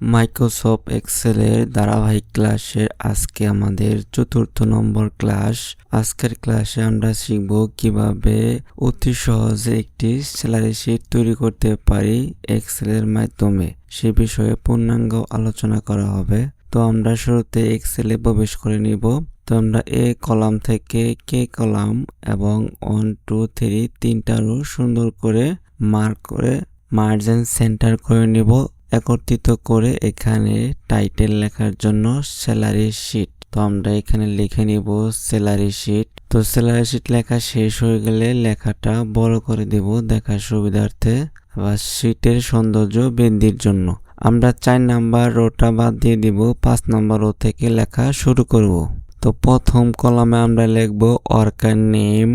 Microsoft এক্সেলের ধারাবাহিক ক্লাসের আজকে আমাদের চতুর্থ নম্বর ক্লাস। আজকের ক্লাসে আমরা শিখব কীভাবে অতি সহজে একটি স্যালারি শিট তৈরি করতে পারি এক্সেলের মাধ্যমে। সে বিষয়ে পূর্ণাঙ্গ আলোচনা করা হবে। তো আমরা শুরুতে এক্সেলে প্রবেশ করে নিব। তো আমরা এ কলাম থেকে কে কলাম এবং ওয়ান, টু, থ্রি তিনটারও সুন্দর করে মার্ক করে মার্জিন সেন্টার করে নিব। একত্রিত করে এখানে টাইটেল লেখার জন্য স্যালারি শিট তো আমরা এখানে লিখে নিব স্যালারি শিট তো স্যালারি শিট লেখা শেষ হয়ে গেলে লেখাটা বড় করে দেব দেখার সুবিধার্থে। বা শিটের সৌন্দর্য বৃদ্ধির জন্য। আমরা চার নাম্বার রোটা বাদ দিয়ে দিব, পাঁচ নাম্বার রো থেকে লেখা শুরু করব। তো প্রথম কলামে আমরা লিখব অর্কার নেম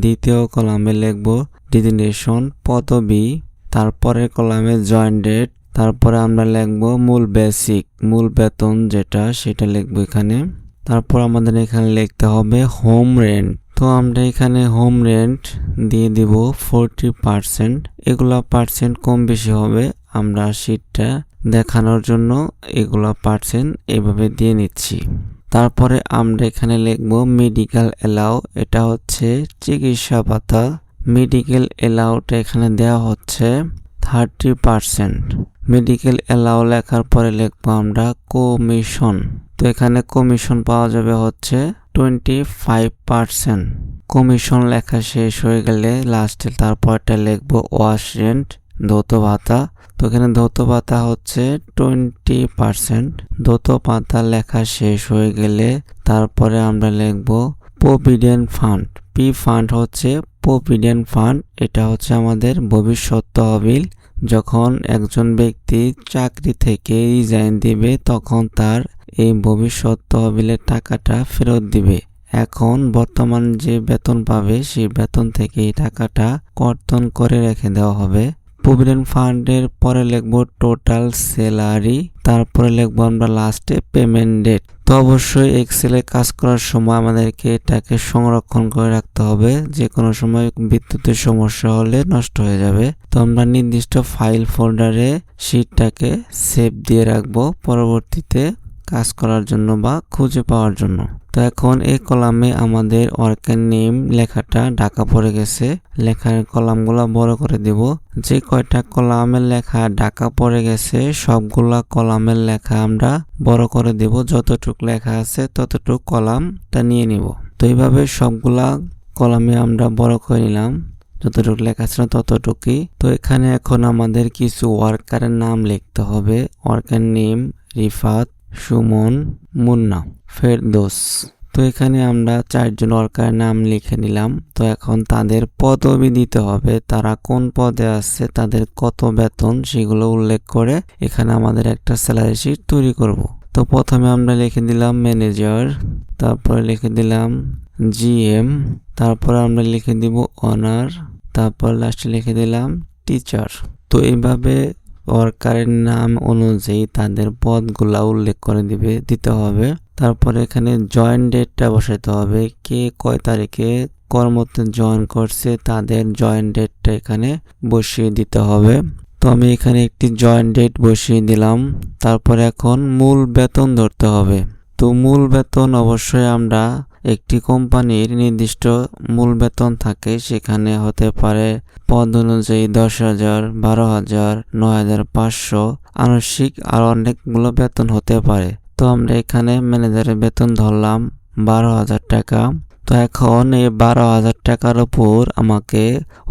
দ্বিতীয় কলামে লিখব ডিজিনেশন পদবি, তারপরের কলামে জয়েন্ট ডেট তারপরে আমরা লিখব মূল বেসিক মূল বেতন যেটা সেটা লিখব এখানে। তারপর আমাদের এখানে লিখতে হবে হোম রেন্ট তো আমরা এখানে হোম রেন্ট দিয়ে দিব ফোরটি পার্সেন্ট এগুলা পার্সেন্ট কম বেশি হবে আমরা শীটটা দেখানোর জন্য এগুলা পার্সেন্ট এভাবে দিয়ে নিচ্ছি। তারপরে আমরা এখানে লিখব মেডিকেল এলাও এটা হচ্ছে চিকিৎসা ভাতা। মেডিকেল এলাউটা এখানে দেওয়া হচ্ছে থার্টি পার্সেন্ট মেডিকেল এলাও লেখার পরে লিখব আমরা কমিশন। তো এখানে কমিশন পাওয়া যাবে হচ্ছে টোয়েন্টি ফাইভ পার্সেন্ট কমিশন লেখা শেষ হয়ে গেলে লাস্টে তারপরটা লিখব ওয়াশ রেন্ট ধৌত ভাতা তো এখানে ধৌত ভাতা হচ্ছে টোয়েন্টি পার্সেন্ট ধৌত ভাতা লেখা শেষ হয়ে গেলে তারপরে আমরা লিখব প্রভিডেন্ট ফান্ড। পি ফান্ড হচ্ছে প্রভিডেন্ট ফান্ড, এটা হচ্ছে আমাদের ভবিষ্যৎ তহবিল। যখন একজন ব্যক্তি চাকরি থেকে রিজাইন দিবে, তখন তার এই ভবিষ্যৎ তহবিলের টাকাটা ফেরত দিবে। এখন বর্তমান যে বেতন পাবে, সেই বেতন থেকে এই টাকাটা কর্তন করে রেখে দেওয়া হবে। প্রভিডেন্ট ফান্ডের পরে লিখব টোটাল স্যালারি, তারপরে লিখব আমরা লাস্টে পেমেন্ট ডেট। তো অবশ্যই এক্সেলে কাজ করার সময় আমাদেরকে এটাকে সংরক্ষণ করে রাখতে হবে। যে কোনো সময় বিদ্যুতের সমস্যা হলে নষ্ট হয়ে যাবে। তো আমরা নির্দিষ্ট ফাইল ফোল্ডারে শিটটাকে সেভ দিয়ে রাখব। পরবর্তীতে কাজ করার জন্য বা খুঁজে পাওয়ার জন্য। তো এখন এই কলামে আমাদের ওয়ার্কের নেম লেখাটা ঢাকা পড়ে গেছে। লেখার কলামগুলো বড় করে দেব। যে কয়টা কলামের লেখা ঢাকা পড়ে গেছে, সবগুলা কলামের লেখা আমরা বড় করে দেব। যতটুক লেখা আছে ততটুক কলামটা নিয়ে নিব। তো এইভাবে সবগুলা কলামে আমরা বড় করে নিলাম। যতটুকু লেখা ছিল ততটুকুই। তো এখানে এখন আমাদের কিছু ওয়ার্কারের নাম লিখতে হবে। Worker name Rifat Suman Munna Ferdous. তো এখানে আমরা চারজন ওয়ার্কার নাম লিখে নিলাম। তো এখন তাদের পদবি দিতে হবে। তারা কোন পদে আছে, তাদের কত বেতন সেগুলো উল্লেখ করে এখানে আমাদের একটা স্যালারি শিট তৈরি করব। তো প্রথমে আমরা লিখে দিলাম ম্যানেজার তারপরে লিখে দিলাম জিএম তারপর আমরা লিখে দিব অনার তারপর লাস্টে লিখে দিলাম টিচার তো এইভাবে ওয়ার্কারের নাম অনুযায়ী তাদের পদগুলা উল্লেখ করে দিবে, দিতে হবে। তারপরে এখানে জয়েন ডেটটা বসাতে হবে। কে কয় তারিখে কর্মতে জয়েন করছে তাদের জয়েন ডেটটা এখানে বসিয়ে দিতে হবে। তো আমি এখানে একটি জয়েন ডেট বসিয়ে দিলাম। তারপরে এখন মূল বেতন ধরতে হবে। তো মূল বেতন অবশ্যই আমরা একটি কোম্পানির নির্দিষ্ট মূল বেতন থাকে। সেখানে হতে পারে পদ অনুযায়ী দশ হাজার, বারো হাজার, নয় হাজার পাঁচশো। আনুষিক আর অনেকগুলো বেতন হতে পারে। তো আমরা এখানে ম্যানেজারের বেতন ধরলাম বারো হাজার টাকা। তো এখন এই বারো হাজার টাকার উপর আমাকে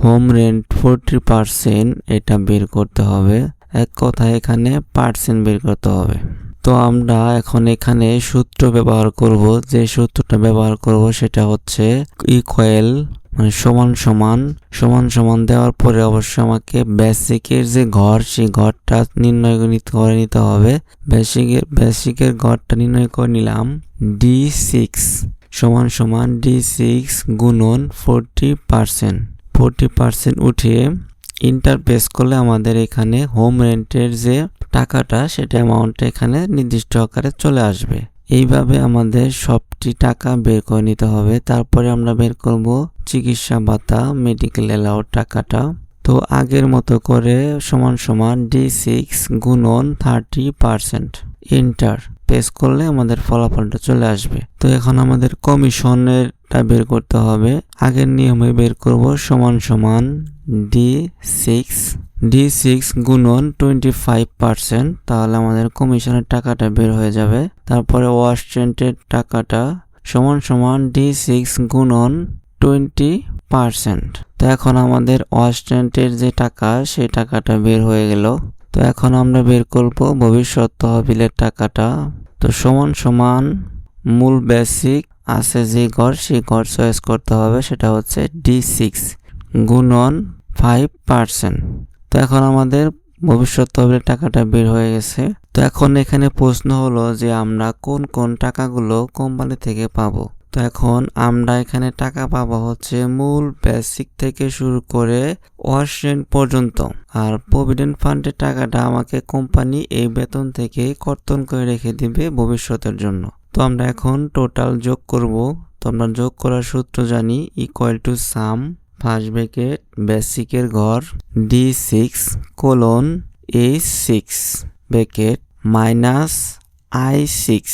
হোম রেন্ট ফোরটি পার্সেন্ট এটা বের করতে হবে। এক কথায় এখানে পার্সেন্ট বের করতে হবে। তো আমরা এখন এখানে সূত্র ব্যবহার করব। যে সূত্রটা ব্যবহার করব সেটা হচ্ছে ইকুয়াল মানে সমান সমান। সমান সমান দেওয়ার পরে অবশ্যই আমাকে বেসিকের যে ঘর, সেই ঘরটা নির্ণয় করে নিতে হবে। বেসিকের বেসিকের ঘরটা নির্ণয় করে নিলাম ডি সিক্স সমান সমান ডি সিক্স গুণন ফোরটি পার্সেন্ট ফোরটি পার্সেন্ট উঠিয়ে ইন্টারপেস করলে আমাদের এখানে হোম রেন্টের যে টাকাটা সেটা অ্যামাউন্টটা এখানে নির্দিষ্ট আকারে চলে আসবে। এইভাবে আমাদের সবটি টাকা বের করে নিতে হবে। তারপরে আমরা বের করব চিকিৎসা ভাতা মেডিকেল এলাও টাকাটা। তো আগের মতো করে সমান সমান ডি সিক্স গুণন থার্টি পারসেন্ট ইন্টার পেস করলে আমাদের ফলাফলটা চলে আসবে। তো এখন আমাদের কমিশনেরটা বের করতে হবে। আগের নিয়মে বের করব সমান সমান ডি সিক্স ডি সিক্স গুণন টোয়েন্টি ফাইভ পার্সেন্ট তাহলে আমাদের কমিশনের টাকাটা বের হয়ে যাবে। তারপরে ওয়াশটেন্টের টাকাটা সমান সমান ডি সিক্স গুণন টোয়েন্টি পার্সেন্ট তো এখন আমাদের ওয়াশটেন্টের যে টাকা, সেই টাকাটা বের হয়ে গেল। তো এখন আমরা বের করব ভবিষ্যৎ তহবিলের টাকাটা। তো সমান সমান মূল বেসিক আছে যে ঘর সেই ঘর চয়েস করতে হবে, সেটা হচ্ছে ডি সিক্স গুণন ফাইভ পার্সেন্ট তো এখন আমাদের ভবিষ্যৎ তহবিলের টাকাটা বের হয়ে গেছে। তো এখন এখানে প্রশ্ন হলো যে আমরা কোন কোন টাকাগুলো কোম্পানি থেকে পাবো? তো এখন আমরা এখানে টাকা পাবো হচ্ছে মূল বেসিক থেকে শুরু করে ওয়াশেন্ট পর্যন্ত। আর প্রভিডেন্ট ফান্ডের টাকাটা আমাকে কোম্পানি এই বেতন থেকে কর্তন করে রেখে দিবে ভবিষ্যতের জন্য। তো আমরা এখন টোটাল যোগ করব। তো আমরা যোগ করার সূত্র জানি equal to sum first bracket বেসিকের ঘর D six colon A six bracket minus I six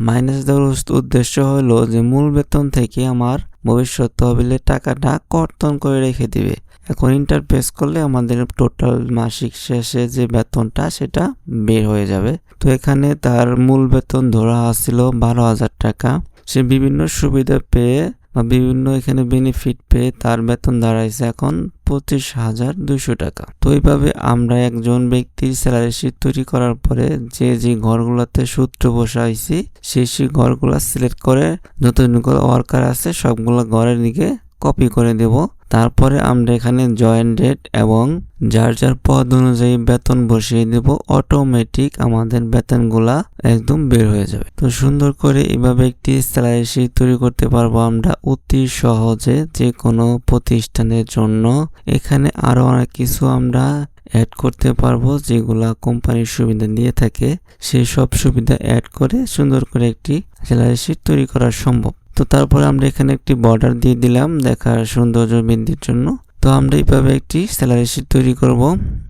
minus দেওয়ার উদ্দেশ্য হলো যে মূল বেতন থেকে আমার ভবিষ্যৎ তহবিলের টাকাটা কর্তন করে রেখে দিবে। এখন ইন্টারফেস করলে আমাদের টোটাল মাসিক শেষে যে বেতনটা সেটা বের হয়ে যাবে। তো এখানে তার মূল বেতন ধরা আসছিল বারো হাজার টাকা। সে বিভিন্ন সুবিধা পেয়ে বা বিভিন্ন এখানে বেনিফিট পেয়ে তার বেতন দাঁড়াইছে এখন পঁচিশ হাজার দুশো টাকা। তো এইভাবে আমরা একজন ব্যক্তির স্যালারি শিট তৈরি করার পরে যে যে ঘরগুলোতে সূত্র বসাইছি, সেই সেই ঘরগুলো সিলেক্ট করে যতগুলো ওয়ার্কার আছে, সবগুলো ঘরের দিকে কপি করে দেব। তারপরে আমরা এখানে জয়েন ডেট এবং যার যার পদ অনুযায়ী বেতন বসিয়ে দেব অটোমেটিক আমাদের বেতনগুলা একদম বের হয়ে যাবে। তো সুন্দর করে এভাবে একটি স্যালারি শিট তৈরি করতে পারব আমরা অতি সহজে যে কোনো প্রতিষ্ঠানের জন্য। এখানে আরও অনেক কিছু আমরা অ্যাড করতে পারব যেগুলা কোম্পানির সুবিধা দিয়ে থাকে। সেই সব সুবিধা অ্যাড করে সুন্দর করে একটি স্যালারি শিট তৈরি করা সম্ভব। তো তারপরে আমরা এখানে একটি বর্ডার দিয়ে দিলাম দেখার সৌন্দর্য বৃদ্ধির জন্য। তো আমরা এইভাবে একটি স্যালারি শিট তৈরি করব।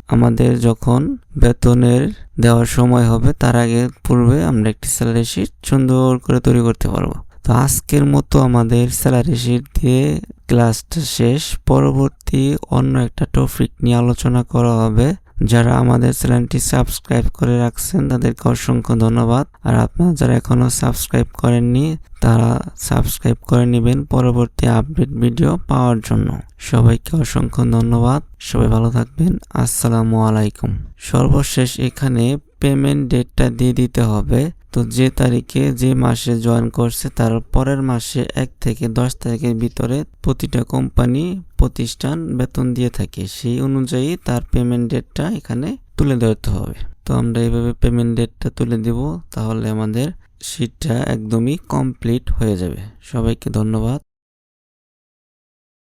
আমাদের যখন বেতনের দেওয়ার সময় হবে, তার আগে পূর্বে আমরা একটি স্যালারি শিট সুন্দর করে তৈরি করতে পারব। তো আজকের মতো আমাদের স্যালারি শিট দিয়ে ক্লাসটা শেষ। পরবর্তী অন্য একটা টপিক নিয়ে আলোচনা করা হবে। যারা আমাদের চ্যানেলটি সাবস্ক্রাইব করে রাখছেন, তাদেরকে অসংখ্য ধন্যবাদ। আর আপনারা যারা এখনও সাবস্ক্রাইব করেননি, তারা সাবস্ক্রাইব করে নেবেন পরবর্তী আপডেট ভিডিও পাওয়ার জন্য। সবাইকে অসংখ্য ধন্যবাদ। সবাই ভালো থাকবেন। আসসালামু আলাইকুম। সর্বশেষ এখানে পেমেন্ট ডেটটা দিয়ে দিতে হবে। তো যে তারিখে যে মাসে জয়েন করছে তার পরের মাসে এক থেকে দশ তারিখের ভিতরে প্রতিটা কোম্পানি প্রতিষ্ঠান বেতন দিয়ে থাকে। সেই অনুযায়ী তার পেমেন্ট ডেটটা এখানে তুলে ধরতে হবে। তো আমরা এইভাবে পেমেন্ট ডেটটা তুলে দেব, তাহলে আমাদের সিটটা একদমই কমপ্লিট হয়ে যাবে। সবাইকে ধন্যবাদ।